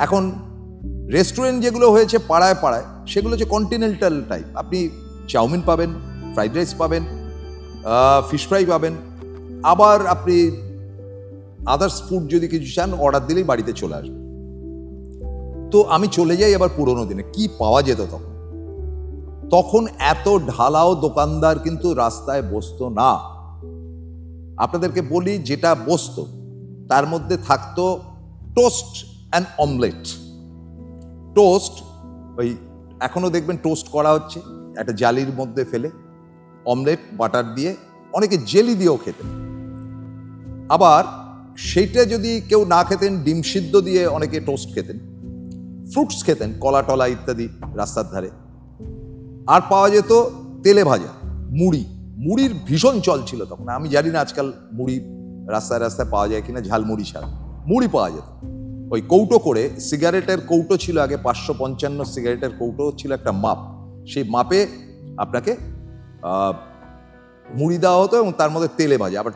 এখন রেস্টুরেন্ট যেগুলো হয়েছে পাড়ায় পাড়ায়, সেগুলো হচ্ছে কন্টিনেন্টাল টাইপ আপনি চাউমিন পাবেন ফ্রাইড রাইস পাবেন ফিশ ফ্রাই পাবেন। আবার আপনি আদার্স ফুড যদি কিছু চান অর্ডার দিলেই বাড়িতে চলে আসবে। তো আমি চলে যাই আবার পুরোনো দিনে। কি পাওয়া যেত তখন? তখন এত ঢালাও দোকানদার কিন্তু রাস্তায় বসতো না। আপনাদেরকে বলি, যেটা বসতো, তার মধ্যে থাকতো টোস্ট অ্যান্ড অমলেট টোস্ট ওই এখনও দেখবেন টোস্ট করা হচ্ছে, একটা জালির মধ্যে ফেলে অমলেট বাটার দিয়ে, অনেকে জেলি দিয়েও খেতেন আবার সেইটা যদি কেউ না খেতেন, ডিম সিদ্ধ দিয়ে অনেকে টোস্ট খেতেন ফ্রুটস খেতেন, কলা টলা ইত্যাদি রাস্তার ধারে। আর পাওয়া যেত তেলে ভাজা, মুড়ি। মুড়ির ভীষণ চল ছিল তখন। আমি জানি না আজকাল মুড়ি রাস্তায় রাস্তায় পাওয়া যায় কিনা, ঝালমুড়ি ছাড়া। মুড়ি পাওয়া যেত। ওই কৌটো করে সিগারেটের কৌটো ছিল আগে পাঁচশো পঞ্চান্ন সিগারেটের কৌটো ছিল একটা মাপ। সেই মাপে আপনাকে মুড়ি দেওয়া হতো এবং তার মধ্যে তেলে ভাজা। আবার